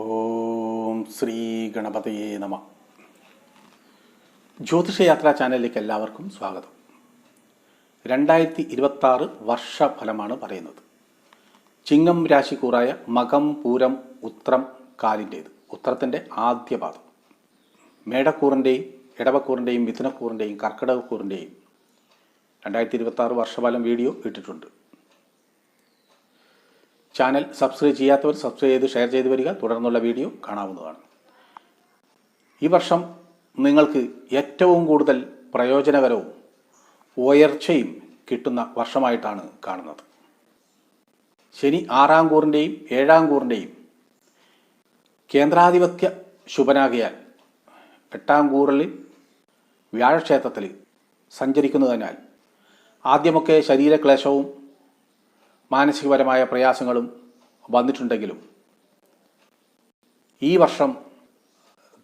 ഓം ശ്രീ ഗണപതയേ നമ. ജ്യോതിഷയാത്രാ ചാനലിലേക്ക് എല്ലാവർക്കും സ്വാഗതം. രണ്ടായിരത്തി ഇരുപത്തി വർഷഫലമാണ് പറയുന്നത്. ചിങ്ങം രാശിക്കൂറായ മകം പൂരം ഉത്രം കാലിന്റേത് ഉത്രത്തിന്റെ ആദ്യ പാദം മേടക്കൂറിന്റെയും ഇടവക്കൂറിന്റെയും മിഥുനക്കൂറിന്റെയും കർക്കിടകക്കൂറിന്റെയും രണ്ടായിരത്തി ഇരുപത്തി വർഷഫലം വീഡിയോ ഇട്ടിട്ടുണ്ട്. ചാനൽ സബ്സ്ക്രൈബ് ചെയ്യാത്തവർ സബ്സ്ക്രൈബ് ചെയ്ത് ഷെയർ ചെയ്ത് വരിക. തുടർന്നുള്ള വീഡിയോ കാണാവുന്നതാണ്. ഈ വർഷം നിങ്ങൾക്ക് ഏറ്റവും കൂടുതൽ പ്രയോജനകരവും ഉയർച്ചയും കിട്ടുന്ന വർഷമായിട്ടാണ് കാണുന്നത്. ശനി ആറാം കൂറിന്റെയും ഏഴാം കൂറിന്റെയും കേന്ദ്രാധിപത്യ ശുഭനാകിയാൽ എട്ടാം കൂറിൽ വ്യാഴക്ഷേത്രത്തിൽ സഞ്ചരിക്കുന്നതിനാൽ ആദ്യമൊക്കെ ശരീരക്ലേശവും മാനസികപരമായ പ്രയാസങ്ങളും വന്നിട്ടുണ്ടെങ്കിലും ഈ വർഷം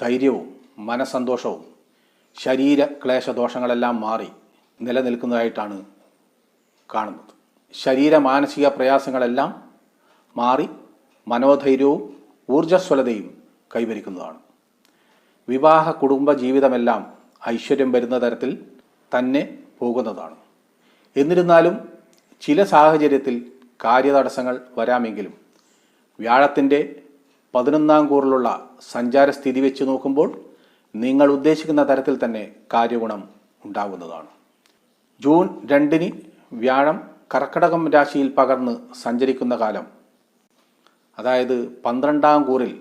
ധൈര്യവും മനസന്തോഷവും ശരീര ക്ലേശദോഷങ്ങളെല്ലാം മാറി നിലനിൽക്കുന്നതായിട്ടാണ് കാണുന്നത്. ശരീര മാനസിക പ്രയാസങ്ങളെല്ലാം മാറി മനോധൈര്യവും ഊർജസ്വലതയും കൈവരിക്കുന്നതാണ്. വിവാഹ കുടുംബ ജീവിതമെല്ലാം ഐശ്വര്യം വരുന്ന തരത്തിൽ തന്നെ പോകുന്നതാണ്. എന്നിരുന്നാലും ചില സാഹചര്യത്തിൽ കാര്യതടസ്സങ്ങൾ വരാമെങ്കിലും വ്യാഴത്തിന്റെ പതിനൊന്നാം കൂറിലുള്ള സഞ്ചാര സ്ഥിതി വെച്ച് നോക്കുമ്പോൾ നിങ്ങൾ ഉദ്ദേശിക്കുന്ന തരത്തിൽ തന്നെ കാര്യഗുണം ഉണ്ടാകുന്നതാണ്. ജൂൺ രണ്ടിന് വ്യാഴം കർക്കടകം രാശിയിൽ പകർന്ന് സഞ്ചരിക്കുന്ന കാലം അതായത് പന്ത്രണ്ടാം കൂറിൽ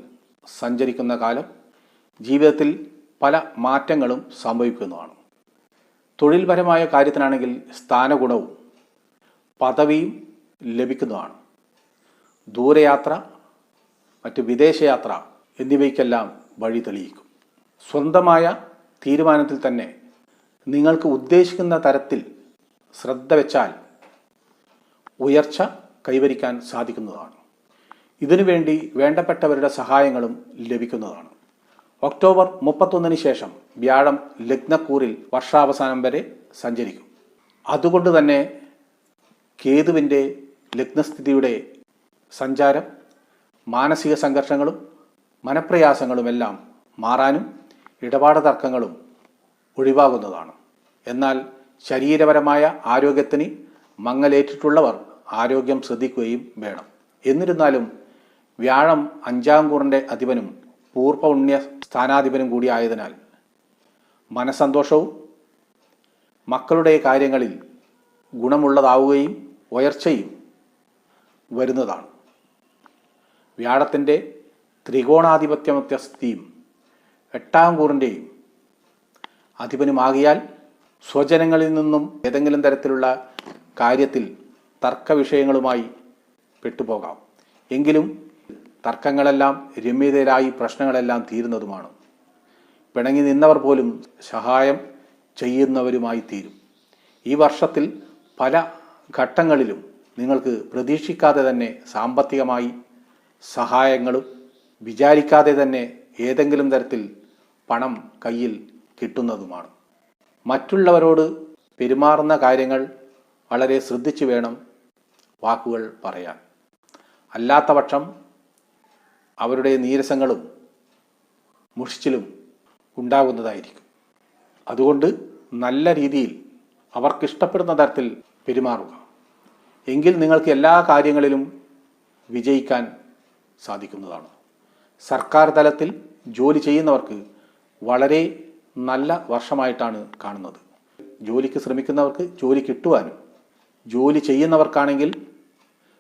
സഞ്ചരിക്കുന്ന കാലം ജീവിതത്തിൽ പല മാറ്റങ്ങളും സംഭവിക്കുന്നതാണ്. തൊഴിൽപരമായ കാര്യത്തിനാണെങ്കിൽ സ്ഥാനഗുണവും പദവിയും ലഭിക്കുന്നതാണ്. ദൂരയാത്ര മറ്റ് വിദേശയാത്ര എന്നിവയ്ക്കെല്ലാം വഴി തെളിയിക്കും. സ്വന്തമായ തീരുമാനത്തിൽ തന്നെ നിങ്ങൾക്ക് ഉദ്ദേശിക്കുന്ന തരത്തിൽ ശ്രദ്ധ വെച്ചാൽ ഉയർച്ച കൈവരിക്കാൻ സാധിക്കുന്നതാണ്. ഇതിനുവേണ്ടി വേണ്ടപ്പെട്ടവരുടെ സഹായങ്ങളും ലഭിക്കുന്നതാണ്. ഒക്ടോബർ മുപ്പത്തൊന്നിന് ശേഷം വ്യാഴം ലഗ്നക്കൂറിൽ വർഷാവസാനം വരെ സഞ്ചരിക്കും. അതുകൊണ്ട് തന്നെ കേതുവിന്റെ ലഗ്നസ്ഥിതിയുടെ സഞ്ചാരം മാനസിക സംഘർഷങ്ങളും മനപ്രയാസങ്ങളുമെല്ലാം മാറാനും ഇടപാട് തർക്കങ്ങളും ഒഴിവാകുന്നതാണ്. എന്നാൽ ശരീരപരമായ ആരോഗ്യത്തിന് മങ്ങലേറ്റിട്ടുള്ളവർ ആരോഗ്യം ശ്രദ്ധിക്കുകയും വേണം. എന്നിരുന്നാലും വ്യാഴം അഞ്ചാം കൂറിന്റെ അധിപനും പൂർവപുണ്യ സ്ഥാനാധിപനും കൂടിയായതിനാൽ മനസന്തോഷവും മക്കളുടെ കാര്യങ്ങളിൽ ഗുണമുള്ളതാവുകയും ഉയർച്ചയും വരുന്നതാണ്. വ്യാഴത്തിന്റെ ത്രികോണാധിപത്യമത്യസ്ഥിതിയും എട്ടാം കൂറിന്റെയും അധിപനുമാകിയാൽ സ്വജനങ്ങളിൽ നിന്നും ഏതെങ്കിലും തരത്തിലുള്ള കാര്യത്തിൽ തർക്ക വിഷയങ്ങളുമായി പെട്ടുപോകാം. എങ്കിലും തർക്കങ്ങളെല്ലാം രമ്യതരായി പ്രശ്നങ്ങളെല്ലാം തീരുന്നതുമാണ്. പിണങ്ങി നിന്നവർ പോലും സഹായം ചെയ്യുന്നവരുമായി തീരും ഈ വർഷത്തിൽ പല ഘട്ടങ്ങളിലും നിങ്ങൾക്ക് പ്രതീക്ഷിക്കാതെ തന്നെ സാമ്പത്തികമായി സഹായങ്ങളും വിചാരിക്കാതെ തന്നെ ഏതെങ്കിലും തരത്തിൽ പണം കയ്യിൽ കിട്ടുന്നതുമാണ്. മറ്റുള്ളവരോട് പെരുമാറുന്ന കാര്യങ്ങൾ വളരെ ശ്രദ്ധിച്ചു വേണം വാക്കുകൾ പറയാൻ. അല്ലാത്ത പക്ഷം അവരുടെ നീരസങ്ങളും മുഷിച്ചിലും ഉണ്ടാകുന്നതായിരിക്കും. അതുകൊണ്ട് നല്ല രീതിയിൽ അവർക്കിഷ്ടപ്പെടുന്ന തരത്തിൽ പെരുമാറുക. എങ്കിൽ നിങ്ങൾക്ക് എല്ലാ കാര്യങ്ങളിലും വിജയിക്കാൻ സാധിക്കുന്നതാണ്. സർക്കാർ തലത്തിൽ ജോലി ചെയ്യുന്നവർക്ക് വളരെ നല്ല വർഷമായിട്ടാണ് കാണുന്നത്. ജോലിക്ക് ശ്രമിക്കുന്നവർക്ക് ജോലി കിട്ടുവാനും ജോലി ചെയ്യുന്നവർക്കാണെങ്കിൽ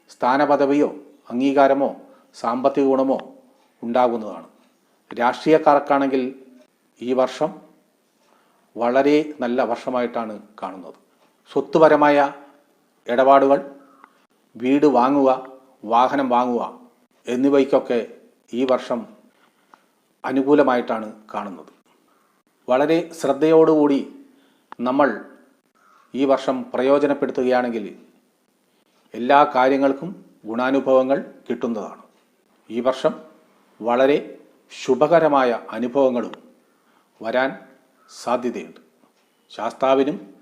സ്ഥാനപദവിയോ അംഗീകാരമോ സാമ്പത്തിക ഗുണമോ ഉണ്ടാകുന്നതാണ്. രാഷ്ട്രീയക്കാർക്കാണെങ്കിൽ ഈ വർഷം വളരെ നല്ല വർഷമായിട്ടാണ് കാണുന്നത്. സ്വത്തുപരമായ ഇടപാടുകൾ വീട് വാങ്ങുക വാഹനം വാങ്ങുക എന്നിവയ്ക്കൊക്കെ ഈ വർഷം അനുകൂലമായിട്ടാണ് കാണുന്നത്. വളരെ ശ്രദ്ധയോടുകൂടി നമ്മൾ ഈ വർഷം പ്രയോജനപ്പെടുത്തുകയാണെങ്കിൽ എല്ലാ കാര്യങ്ങൾക്കും ഗുണാനുഭവങ്ങൾ കിട്ടുന്നതാണ്. ഈ വർഷം വളരെ ശുഭകരമായ അനുഭവങ്ങളും വരാൻ സാധ്യതയുണ്ട്. ശാസ്താവിനും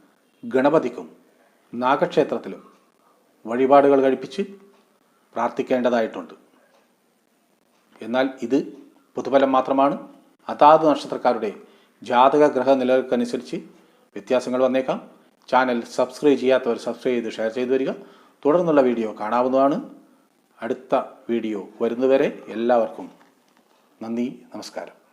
ഗണപതിക്കും നാഗക്ഷേത്രത്തിലും വഴിപാടുകൾ കഴിപ്പിച്ച് പ്രാർത്ഥിക്കേണ്ടതായിട്ടുണ്ട്. എന്നാൽ ഇത് പൊതുഫലം മാത്രമാണ്. അതാത് നക്ഷത്രക്കാരുടെ ജാതക ഗ്രഹ നിലകൾക്കനുസരിച്ച് വ്യത്യാസങ്ങൾ വന്നേക്കാം. ചാനൽ സബ്സ്ക്രൈബ് ചെയ്യാത്തവർ സബ്സ്ക്രൈബ് ചെയ്ത് ഷെയർ ചെയ്തു വരിക. തുടർന്നുള്ള വീഡിയോ കാണാവുന്നതാണ്. അടുത്ത വീഡിയോ വരുന്നവരെ എല്ലാവർക്കും നന്ദി നമസ്കാരം.